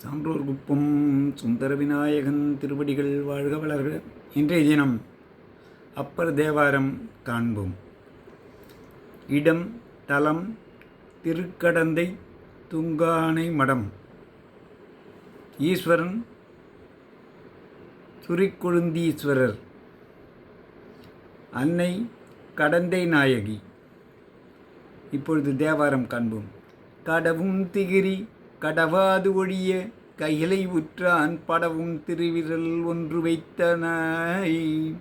சான்றோர் குப்பம் சுந்தர விநாயகன் திருவடிகள் வாழ்க வளர்க. இன்றைய தினம் அப்பர் தேவாரம் காண்போம். இடம் தலம் திருக்கடந்தை துங்கானை மடம். ஈஸ்வரன் துரிக்கொழுந்தீஸ்வரர். அன்னை கடந்தை நாயகி. இப்பொழுது தேவாரம் காண்போம். கடவும் திகிரி கடவாது ஒழிய கையிலை உற்றான் படவும் திருவிரல் ஒன்று வைத்தனாய்.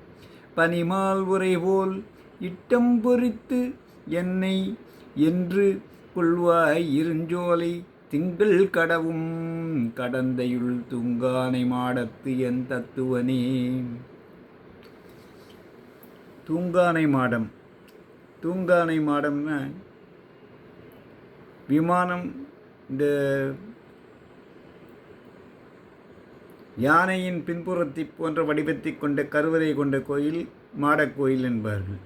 பனிமால் உரை போல் இட்டம் பொறித்து என்னை என்று கொள்வாய். இருஞ்சோலை திங்கள் கடவும் கடந்தையுள் துங்கானை மாடத்து என் தத்துவனே. தூங்கானை மாடம். தூங்கானை மாடம்னா விமானம் இந்த யானையின் பின்புறத்தை போன்ற வடிவத்தை கொண்ட கருவறை கொண்ட கோயில் மாடக் கோயில் என்பார்கள்.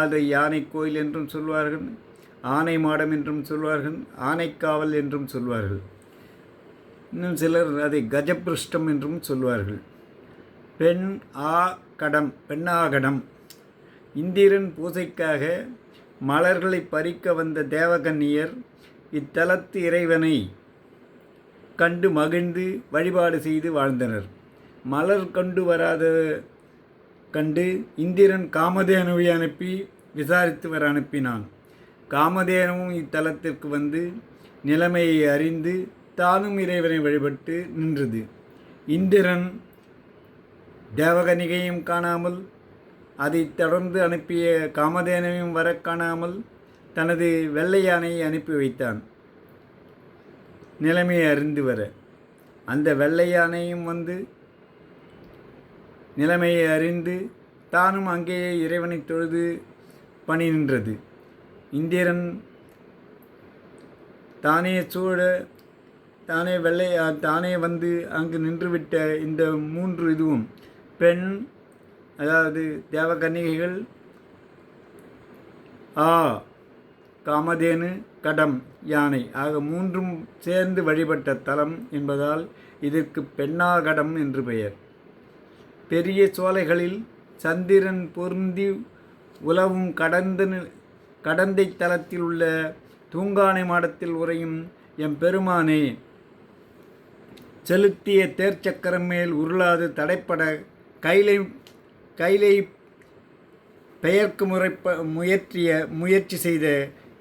அதை யானை கோயில் என்றும் சொல்வார்கள் ஆனை மாடம் என்றும் சொல்வார்கள் ஆனைக்காவல் என்றும் சொல்வார்கள். இன்னும் சிலர் அதை கஜபிருஷ்டம் என்றும் சொல்வார்கள். பெண் ஆ கடம் பெண்ணாகடம் இந்திரன் பூசைக்காக மலர்களை பறிக்க வந்த தேவகன்னியர் இத்தலத்து இறைவனை கண்டு மகிழ்ந்து வழிபாடு செய்து வாழ்ந்தனர். மலர் கொண்டு வராத கண்டு இந்திரன் காமதேனுவை அனுப்பி விசாரித்து வர அனுப்பினான். காமதேனவும் இத்தலத்திற்கு வந்து நிலைமையை அறிந்து தானும் இறைவனை வழிபட்டு நின்றது. இந்திரன் தேவகனிகையும் காணாமல் அதைத் தொடர்ந்து அனுப்பிய காமதேனவையும் வர காணாமல் தனது வெள்ளை யானையை அனுப்பி வைத்தான். நிலைமையை அறிந்து வர. அந்த வெள்ளை யானையும் வந்து நிலைமையை அறிந்து தானும் அங்கேயே இறைவனை தொழுது பணி நின்றது. இந்திரன் தானே சூழ தானே வெள்ளை தானே வந்து அங்கு நின்றுவிட்ட இந்த மூன்று இதுவும் பெண் அதாவது தேவ கன்னிகைகள் ஆ காமதேனு கடம் யானை. ஆக மூன்றும் சேர்ந்து வழிபட்ட தலம் என்பதால் இதற்கு பெண்ணாகடம் என்று பெயர். பெரிய சோலைகளில் சந்திரன் பொருந்தி உலவும் கடந்த கடந்தை தலத்தில் உள்ள தூங்கானை மாடத்தில் உறையும் எம் பெருமானே செலுத்திய தேர்ச்சக்கரம் மேல் உருளாது தடைப்பட கைலை கைலை பெயர்க்கு முறைப்ப முயற்றிய முயற்சி செய்த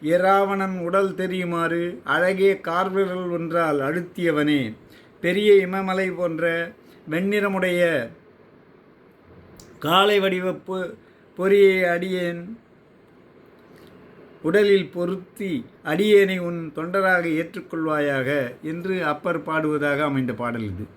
இராவணன் உடல் தெரியுமாறு அழகிய கார்விரல் ஒன்றால் அழுத்தியவனே. பெரிய இமமலை போன்ற வெண்ணிறமுடைய காலை வடிவ பொ பொறியை அடியேன் உடலில் பொருத்தி அடியேனை உன் தொண்டராக ஏற்றுக்கொள்வாயாக என்று அப்பர் பாடுவதாக அமைந்த பாடல் இது.